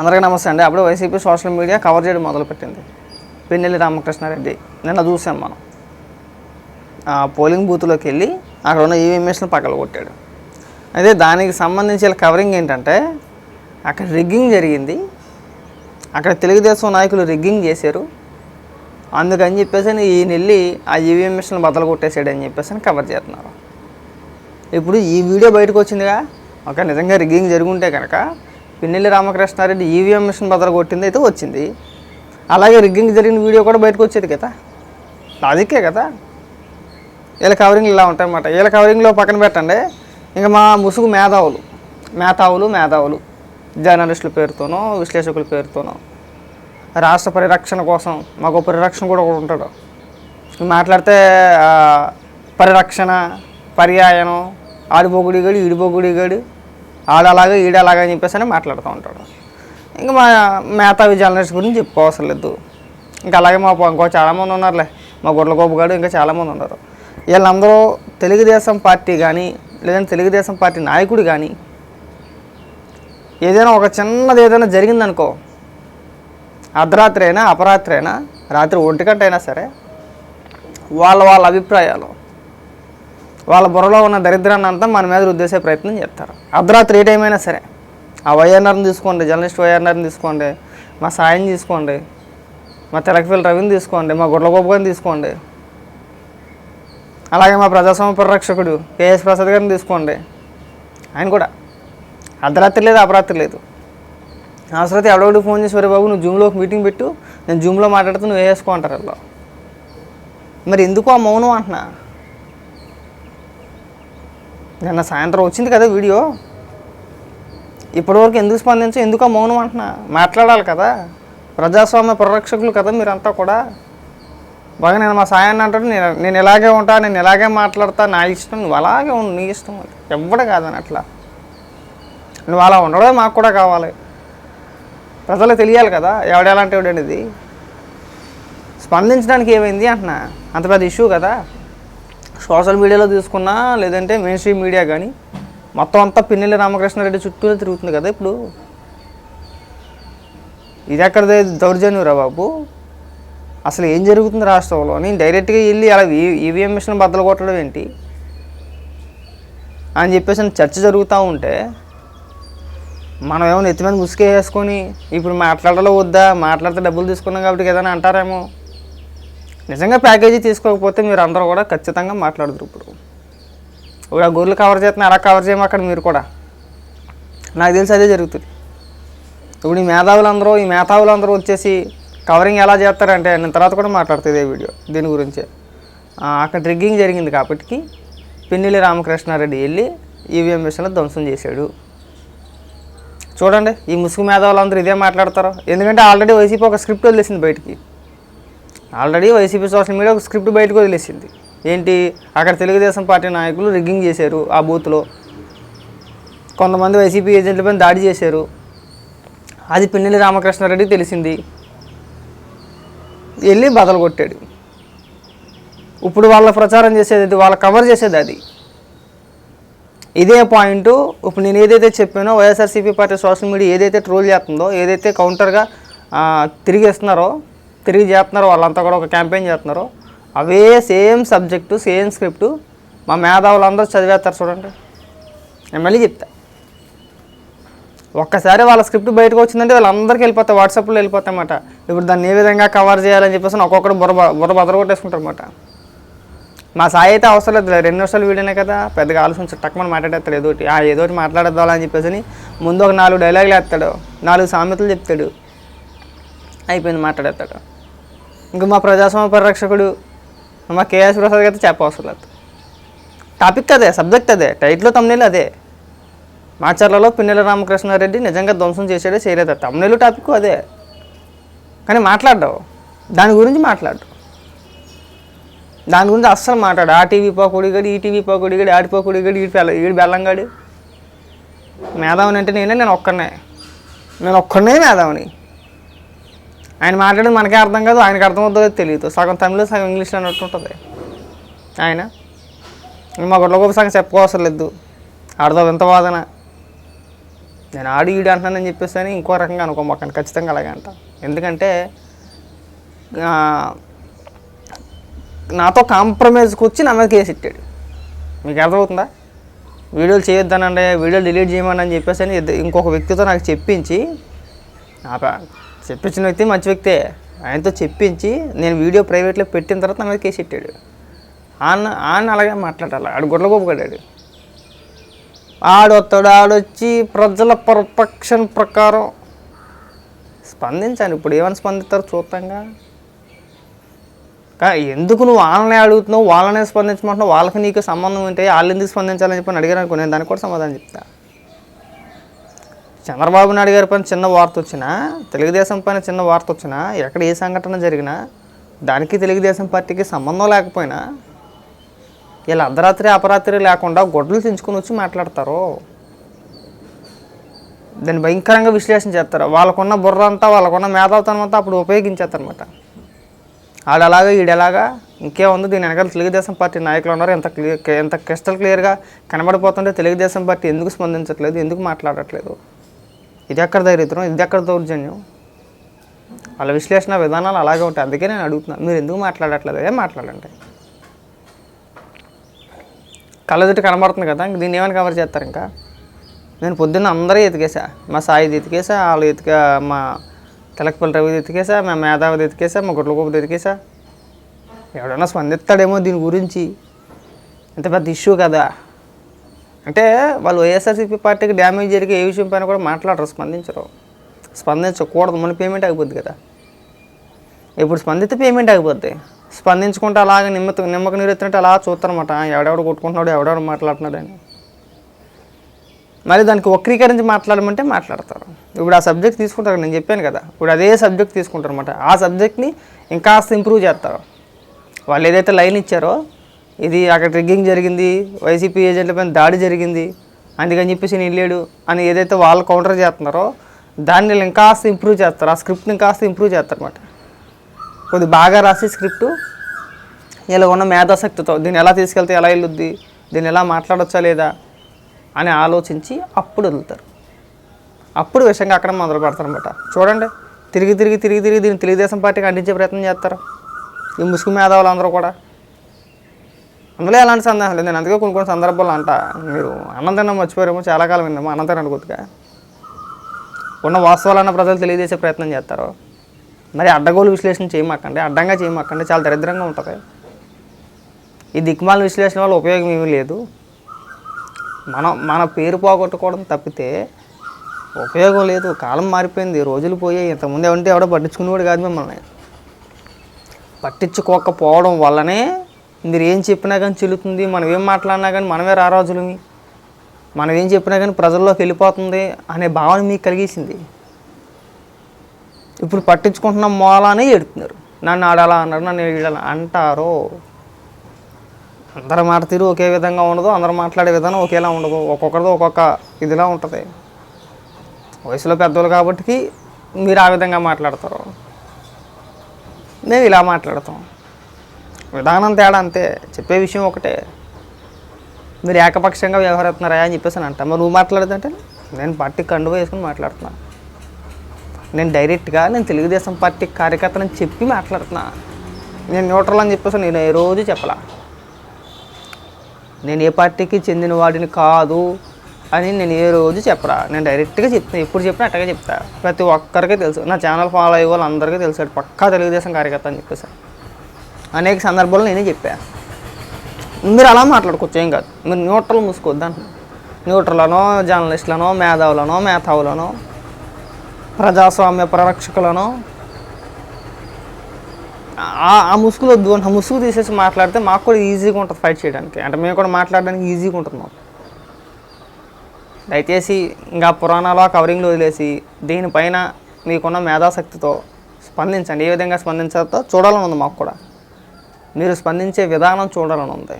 అందరికీ నమస్తే అండి. అప్పుడు వైసీపీ సోషల్ మీడియా కవర్ చేయడం మొదలుపెట్టింది. పిన్నెల్లి రామకృష్ణారెడ్డి. నిన్న చూసాం మనం. ఆ పోలింగ్ బూత్లోకి వెళ్ళి అక్కడ ఉన్న ఈవీఎం మిషన్ పక్కన కొట్టాడు అయితే దానికి సంబంధించిన కవరింగ్ ఏంటంటే అక్కడ రిగ్గింగ్ జరిగింది. అక్కడ తెలుగుదేశం నాయకులు రిగ్గింగ్ చేశారు. అందుకని చెప్పేసి ఈయన వెళ్ళి ఆ ఈవీఎం మిషన్ బద్దలు కొట్టేసాడు అని చెప్పేసి అని కవర్ చేస్తున్నారు. ఇప్పుడు ఈ వీడియో బయటకు వచ్చిందిగా. ఒక నిజంగా రిగ్గింగ్ జరుగుంటే కనుక పిన్నెల్లి రామకృష్ణారెడ్డి ఈవీఎం మిషన్ బదలు కొట్టింది అయితే వచ్చింది. అలాగే రిగ్గింగ్ జరిగిన వీడియో కూడా బయటకు వచ్చేది కదా. లాజిక్కే కదా. వీళ్ళ కవరింగ్లు ఇలా ఉంటాయన్నమాట. వీళ్ళ కవరింగ్లో పక్కన పెట్టండి. ఇంకా మా ముసుగు మేధావులు. మేధావులు మేధావులు. జర్నలిస్టుల పేరుతోనో విశ్లేషకుల పేరుతోనో. రాష్ట్ర పరిరక్షణ కోసం మాకు పరిరక్షణ కూడా ఒకడు ఉంటాడు. మాట్లాడితే పరిరక్షణ పర్యాయనం ఆడిపోగుడిగాడు ఈడిపోగుడిగాడు ఆడలాగా ఈడలాగా అని చెప్పేసి అని మాట్లాడుతూ ఉంటాడు. ఇంకా మా మేధావి జర్నలిస్ట్ గురించి చెప్పుకోవసరం లేదు. ఇంకా అలాగే మా ఇంకో చాలామంది ఉన్నారులే. మా గొడ్ల గారు ఇంకా చాలామంది ఉన్నారు. వీళ్ళందరూ తెలుగుదేశం పార్టీ కానీ లేదంటే తెలుగుదేశం పార్టీ నాయకుడు కానీ ఏదైనా ఒక చిన్నది ఏదైనా జరిగిందనుకో అర్ధరాత్రి అయినా అపరాత్రి అయినా రాత్రి ఒంటి గంట అయినా సరే వాళ్ళ వాళ్ళ అభిప్రాయాలు వాళ్ళ బుర్రలో ఉన్న దరిద్రాన్ని అంతా మన మీద రుద్దేసే ప్రయత్నం చేస్తారు. అర్ధరాత్రి ఏ టైం అయినా సరే ఆ వైఎన్ఆర్ని తీసుకోండి జర్నలిస్ట్ వైఎన్ఆర్ని తీసుకోండి మా సాయం తీసుకోండి మా తెలకపిల్లి రవిని తీసుకోండి మా గుడ్లగోపు తీసుకోండి అలాగే మా ప్రజాస్వామ్య పరిరక్షకుడు కేఎస్ ప్రసాద్ గారిని తీసుకోండి. ఆయన కూడా. అర్ధరాత్రి లేదు అపరాత్రి లేదు. అవసరం ఎవడోడు ఫోన్ చేసి వరే బాబు నువ్వు జూమ్లో ఒక మీటింగ్ పెట్టు నేను జూమ్లో మాట్లాడుతూ నువ్వు వేసుకో అంటారు వాళ్ళు. మరి ఎందుకు ఆ మౌనం అంటున్నా? నిన్న సాయంత్రం వచ్చింది కదా వీడియో. ఇప్పటివరకు ఎందుకు స్పందించు ఎందుకో మౌనం అంటున్నా. మాట్లాడాలి కదా. ప్రజాస్వామ్య పరిరక్షకులు కదా మీరంతా కూడా. బాగా నేను మా సాయాన్ని అంటాడు నేను నేను ఇలాగే ఉంటా నేను ఇలాగే మాట్లాడతా నా ఇష్టం నువ్వు అలాగే ఉండు నీ ఇష్టం ఎవ్వడు కాదని అట్లా. నువ్వు అలా ఉండడమే మాకు కూడా కావాలి. ప్రజలు తెలియాలి కదా ఎవడెలాంటి అనేది. స్పందించడానికి ఏమైంది అంటున్నా. అంత పెద్ద ఇష్యూ కదా. సోషల్ మీడియాలో తీసుకున్నా లేదంటే మెయిన్ స్ట్రీమ్ మీడియా కానీ మొత్తం అంతా పిన్నెల్లి రామకృష్ణారెడ్డి చుట్టూ తిరుగుతుంది కదా ఇప్పుడు. ఇది ఎక్కడ దౌర్జన్యం బాబు? అసలు ఏం జరుగుతుంది రాష్ట్రంలో? నేను డైరెక్ట్గా వెళ్ళి అలా ఈవీఎం మిషన్ బద్దలు కొట్టడం ఏంటి? అని చెప్పేసి చర్చ జరుగుతూ ఉంటే మనం ఏమైనా ఎత్తి ముసుకే వేసుకొని ఇప్పుడు మాట్లాడాలో వద్దా? మాట్లాడితే డబ్బులు తీసుకున్నాం కాబట్టి ఏదైనా అంటారేమో. నిజంగా ప్యాకేజీ తీసుకోకపోతే మీరు అందరూ కూడా ఖచ్చితంగా మాట్లాడదురు ఇప్పుడు. ఇప్పుడు ఆ గొర్రెలు కవర్ చేస్తున్నా అలా కవర్ చేయము అక్కడ మీరు కూడా. నాకు తెలిసి అదే జరుగుతుంది. ఇప్పుడు ఈ మేధావులందరూ ఈ మేధావులందరూ వచ్చేసి కవరింగ్ ఎలా చేస్తారంటే నేను తర్వాత కూడా మాట్లాడుతుంది వీడియో దీని గురించే. అక్కడ డ్రిగ్గింగ్ జరిగింది కాబట్టి పిన్నెల్లి రామకృష్ణారెడ్డి వెళ్ళి ఈవీఎం మిషన్లో ధ్వంసం చేశాడు. చూడండి ఈ ముసుగు మేధావులందరూ ఇదే మాట్లాడతారు. ఎందుకంటే ఆల్రెడీ వైసీపీ ఒక స్క్రిప్ట్ వదిలేసింది బయటికి. ఆల్రెడీ వైసీపీ సోషల్ మీడియా ఒక స్క్రిప్ట్ బయటకు వదిలేసింది. ఏంటి? అక్కడ తెలుగుదేశం పార్టీ నాయకులు రిగ్గింగ్ చేశారు ఆ బూత్లో. కొంతమంది వైసీపీ ఏజెంట్లపై దాడి చేశారు. అది పిన్నెల్లి రామకృష్ణారెడ్డి తెలిసింది. వెళ్ళి బదలు కొట్టాడు. ఇప్పుడు వాళ్ళ ప్రచారం చేసేది అది, వాళ్ళ కవర్ చేసేది అది. ఇదే పాయింట్ ఇప్పుడు నేను ఏదైతే చెప్పానో వైఎస్ఆర్సీపీ పార్టీ సోషల్ మీడియా ఏదైతే ట్రోల్ చేస్తుందో ఏదైతే కౌంటర్గా తిరిగేస్తున్నారో తిరిగి చేస్తున్నారు వాళ్ళంతా కూడా ఒక క్యాంపెయిన్ చేస్తున్నారు. అవే సేమ్ సబ్జెక్టు సేమ్ స్క్రిప్టు. మా మేధావులందరూ చదివేస్తారు చూడండి. నేను మళ్ళీ చెప్తా. ఒక్కసారి వాళ్ళ స్క్రిప్ట్ బయటకు వచ్చిందంటే వాళ్ళందరికీ వెళ్ళిపోతాయి వాట్సాప్లో వెళ్ళిపోతాయి అన్నమాట. ఇప్పుడు దాన్ని ఏ విధంగా కవర్ చేయాలని చెప్పేసి ఒక్కొక్కరు బుర్ర బుర్ర బదరగొట్టేసుకుంటారు అన్నమాట. మా సాయి అయితే అవసరం లేదు రెండు నిమిషాలు వీడియోనే కదా. పెద్దగా ఆలోచించి టక్మని మాట్లాడేస్తాడు ఏదోటి ఆ ఏదోటి మాట్లాడేద్దాం అని చెప్పేసి ముందు ఒక నాలుగు డైలాగులు వేస్తాడు. నాలుగు సామెతలు చెప్తాడు. అయిపోయింది మాట్లాడేస్తాడు. ఇంకా మా ప్రజాస్వామ్య పరిరక్షకుడు మా కేఎస్ ప్రసాద్ అయితే చెప్పవసరం లేదు. టాపిక్ అదే సబ్జెక్ట్ అదే టైట్లో తమ్నేలు అదే. మాచర్లలో పిన్నెల రామకృష్ణారెడ్డి నిజంగా ధ్వంసం చేసాడే చేయలేదు? తమ్నేలు టాపిక్ అదే. కానీ మాట్లాడ్డావు దాని గురించి మాట్లాడు. దాని గురించి అస్సలు మాట్లాడు. ఆ టీవీ పోకుడిగాడు ఈ టీవీ పోకుడిగాడు ఆడి పోకుడిగాడు ఈడి బెల్ల ఈడి బెల్లంగాడు. మేధావుని అంటే నేనే నేను ఒక్కనే నేను ఒక్కనే మేధావుని. ఆయన మాట్లాడేది మనకే అర్థం కాదు ఆయనకు అర్థం తెలియదు. సగం తమిళ సగం ఇంగ్లీష్లో అన్నట్టు ఉంటుంది. ఆయన? మా గొడవ గొప్ప సగం చెప్పుకోవసరం లేదు. ఆడదో వింత వాదన నేను ఆడు ఈడు అంటున్నానని చెప్పేసి అని ఇంకో రకంగా అనుకోమాకండి. ఖచ్చితంగా అలాగే అంట. ఎందుకంటే నాతో కాంప్రమైజ్కి వచ్చి నా మీద కేసు ఇట్టాడు. మీకు అర్థమవుతుందా? వీడియోలు చేయొద్దానండి వీడియోలు డిలీట్ చేయమని అని చెప్పేసి అని ఇంకొక వ్యక్తితో నాకు చెప్పించి నా చెప్పించిన వ్యక్తి మంచి వ్యక్తే. ఆయనతో చెప్పించి నేను వీడియో ప్రైవేట్లో పెట్టిన తర్వాత నా మీద కేసు పెట్టాడు. ఆన్న ఆన్న అలాగే మాట్లాడాలి. ఆడు గుడ్లగొప్పగడాడు ఆడొస్తాడు ఆడొచ్చి ప్రజల పర్ఫెక్షన్ ప్రకారం స్పందించాను ఇప్పుడు ఏమని స్పందిస్తారు చూద్దాంగా కా ఎందుకు నువ్వు వాళ్ళనే అడుగుతున్నావు? వాళ్ళనే స్పందించమంటున్నావు? వాళ్ళకి నీకు సంబంధం ఉంటే వాళ్ళు ఎందుకు స్పందించాలని చెప్పి అడిగారు అడిగాను అనుకో నేను దానికి కూడా సమాధానం చెప్తాను చంద్రబాబు నాయుడు గారి పైన చిన్న వార్త వచ్చినా తెలుగుదేశం పైన చిన్న వార్త వచ్చినా ఎక్కడ ఏ సంఘటన జరిగినా దానికి తెలుగుదేశం పార్టీకి సంబంధం లేకపోయినా వీళ్ళు అర్ధరాత్రి అపరాత్రి లేకుండా గొడ్లు తెంచుకొని వచ్చి మాట్లాడతారు? దాన్ని భయంకరంగా విశ్లేషణ చేస్తారు. వాళ్ళకున్న బుర్ర అంతా వాళ్ళకున్న మేధావుతనం అంతా అప్పుడు ఉపయోగించేస్తారనమాట ఆడలాగా ఈడెలాగా ఇంకేముంది దీని వెనకాల తెలుగుదేశం పార్టీ నాయకులు ఉన్నారు. ఎంత క్లియర్ ఎంత క్రిస్టల్ క్లియర్గా కనబడిపోతుంటే తెలుగుదేశం పార్టీ ఎందుకు స్పందించట్లేదు ఎందుకు మాట్లాడట్లేదు? ఇది ఎక్కడ దరిద్రం ఇది ఎక్కడ దౌర్జన్యం? వాళ్ళ విశ్లేషణ విధానాలు అలాగే ఉంటాయి. అందుకే నేను అడుగుతున్నాను మీరు ఎందుకు మాట్లాడట్లేదు? ఏం మాట్లాడండి? కళ్ళజుట్టు కనబడుతుంది కదా ఇంక దీన్ని ఏమైనా కవర్ చేస్తారు ఇంకా? నేను పొద్దున్న అందరూ ఎతికేసా. మా సాయిది ఎతికేసా వాళ్ళు ఎతిక మా తిలకపల్లి రవిది ఎతికేసా మా మేధావిది ఎతికేసా మా గుడ్లగోపుది ఎతికేసా? ఎవడన్నా స్పందిస్తాడేమో దీని గురించి. ఇంత పెద్ద ఇష్యూ కదా. అంటే వాళ్ళు వైఎస్ఆర్సీపీ పార్టీకి డ్యామేజ్ జరిగే ఏ విషయం పైన కూడా మాట్లాడరు స్పందించరు. స్పందించకూడదు మన పేమెంట్ అయిపోద్ది కదా. ఇప్పుడు స్పందిస్తే పేమెంట్ అయిపోద్ది స్పందించుకుంటే అలాగే నిమ్మ నిమ్మక నీరు ఎత్తినట్టు అలా చూస్తారన్నమాట ఎవడెవడు కొట్టుకుంటున్నాడు ఎవడెవడు మాట్లాడుతున్నాడు అని మరి దానికి వక్రీకరించి మాట్లాడమంటే మాట్లాడతారు. ఇప్పుడు ఆ సబ్జెక్ట్ తీసుకుంటారు నేను చెప్పాను కదా. ఇప్పుడు అదే సబ్జెక్ట్ తీసుకుంటారు అనమాట ఆ సబ్జెక్ట్ని ఇంకాస్త ఇంప్రూవ్ చేస్తారు. వాళ్ళు ఏదైతే లైన్ ఇచ్చారో ఇది అక్కడ ట్రిగ్గింగ్ జరిగింది వైసీపీ ఏజెంట్ల పైన దాడి జరిగింది అందుకని చెప్పేసి నేను వెళ్ళాడు. అని ఏదైతే వాళ్ళు కౌంటర్ చేస్తున్నారో దాన్ని వీళ్ళు ఇంకాస్త ఇంప్రూవ్ చేస్తారు. ఆ స్క్రిప్ట్ని ఇంకాస్త ఇంప్రూవ్ చేస్తారు అనమాట కొద్ది బాగా రాసి స్క్రిప్ట్ ఇలా ఉన్న మేధాశక్తితో దీన్ని ఎలా తీసుకెళ్తే ఎలా వెళ్ళొద్ది దీన్ని ఎలా మాట్లాడొచ్చా లేదా అని ఆలోచించి అప్పుడు వదులుతారు. అప్పుడు విషయంగా అక్కడ మొదలు పెడతారు అనమాట చూడండి తిరిగి తిరిగి తిరిగి తిరిగి దీన్ని తెలుగుదేశం పార్టీకి అందించే ప్రయత్నం చేస్తారు. ఈ ముసుగు మేధావులు అందరూ కూడా. అందులో ఎలాంటి సందేహం లేదు. నేను అందుకే కొన్ని కొన్ని సందర్భాలు అంట మీరు అన్నం తిన్నాం మర్చిపోయారేమో చాలా కాలం విన్నాము అన్నం తినండి కొద్దిగా. ఉన్న వాస్తవాలన్న ప్రజలు తెలియజేసే ప్రయత్నం చేస్తారు. మరి అడ్డగోలు విశ్లేషణ చేయమాకండి. అడ్డంగా చేయమాకండి. చాలా దరిద్రంగా ఉంటుంది. ఈ దిక్మాల విశ్లేషణ వల్ల ఉపయోగం ఏమీ లేదు. మనం మన పేరు పోగొట్టుకోవడం తప్పితే ఉపయోగం లేదు. కాలం మారిపోయింది. రోజులు పోయాయి. ఇంతకుముందు ఏమంటే ఎవడో పట్టించుకునేవాడు కాదు మిమ్మల్ని. పట్టించుకోకపోవడం వల్లనే మీరు ఏం చెప్పినా కానీ చెల్లుతుంది మనం ఏం మాట్లాడినా కానీ మనమే రారాజులమి. మనం ఏం చెప్పినా కానీ ప్రజల్లోకి వెళ్ళిపోతుంది అనే భావన మీకు కలిగేసింది. ఇప్పుడు పట్టించుకుంటున్న మూలానే ఎడుతున్నారు నన్ను ఆడాలా అన్నారు నన్ను ఈడాలా అంటారు? అందరి మాట తీరు ఒకే విధంగా ఉండదు అందరు మాట్లాడే విధానం ఒకేలా ఉండదు. ఒక్కొక్కరిది ఒక్కొక్క ఇదిలా ఉంటుంది. వయసులో పెద్దోళ్ళు కాబట్టి మీరు ఆ విధంగా మాట్లాడతారు. మేము ఇలా మాట్లాడతాం. విధానం తేడా అంతే. చెప్పే విషయం ఒకటే. మీరు ఏకపక్షంగా వ్యవహరిస్తున్నారా అని చెప్పేసి అని అంట మరి నువ్వు మాట్లాడదంటే నేను పార్టీ కండువ వేసుకుని మాట్లాడుతున్నా. నేను డైరెక్ట్గా నేను తెలుగుదేశం పార్టీ కార్యకర్తని చెప్పి మాట్లాడుతున్నా. నేను న్యూట్రల్ అని చెప్పేసి నేను ఏ రోజు చెప్పలా. నేను ఏ పార్టీకి చెందిన వాడిని కాదు అని నేను ఏ రోజు చెప్పరా. నేను డైరెక్ట్గా చెప్తాను ఎప్పుడు చెప్పినా అట్టగా చెప్తా. ప్రతి ఒక్కరికి తెలుసు. నా ఛానల్ ఫాలో అయ్యే వాళ్ళు అందరికీ తెలుసు పక్కా తెలుగుదేశం కార్యకర్త అని చెప్పేసి. అనేక సందర్భాల్లో నేనే చెప్పా. మీరు అలా మాట్లాడుకోవచ్చు ఏం కాదు. మీరు న్యూట్రల్ మూసుకోవద్దు అంటున్నా. న్యూట్రలనో జర్నలిస్టులనో మేధావులనో మేధావులనో ప్రజాస్వామ్య ప్రరక్షకులనో ఆ- ముసుగులు వద్దు ఆ ముసుగు తీసేసి మాట్లాడితే మాకు కూడా ఈజీగా ఉంటుంది ఫైట్ చేయడానికి. అంటే మేము కూడా మాట్లాడడానికి ఈజీగా ఉంటుంది మాకు. దయచేసి ఇంకా పురాణాలు ఆ కవరింగ్లు వదిలేసి దీనిపైన మీకున్న మేధాశక్తితో స్పందించండి. ఏ విధంగా స్పందించాలో చూడాలని ఉంది మాకు కూడా. మీరు స్పందించే విధానం చూడాలని ఉంది.